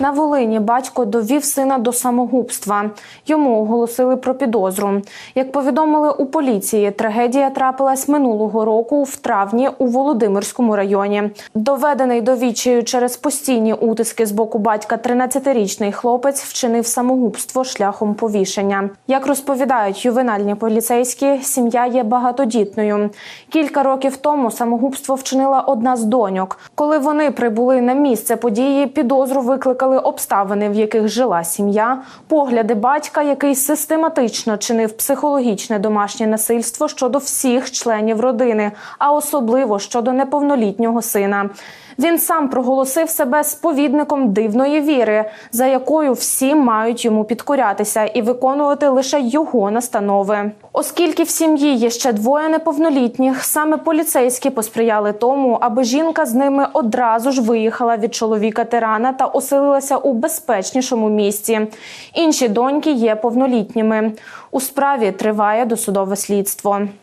На Волині батько довів сина до самогубства. Йому оголосили про підозру. Як повідомили у поліції, трагедія трапилась минулого року в травні у Володимирському районі. Доведений до через постійні утиски з боку батька 13-річний хлопець вчинив самогубство шляхом повішення. Як розповідають ювенальні поліцейські, сім'я є багатодітною. Кілька років тому самогубство вчинила одна з доньок. Коли вони прибули на місце події, підозру викликали обставини, в яких жила сім'я, погляди батька, який систематично чинив психологічне домашнє насильство щодо всіх членів родини, а особливо щодо неповнолітнього сина. Він сам проголосив себе сповідником дивної віри, за якою всі мають йому підкорятися і виконувати лише його настанови. Оскільки в сім'ї є ще двоє неповнолітніх, саме поліцейські посприяли тому, аби жінка з ними одразу ж виїхала від чоловіка тирана та оселилася у безпечнішому місці. Інші доньки є повнолітніми. У справі триває досудове слідство.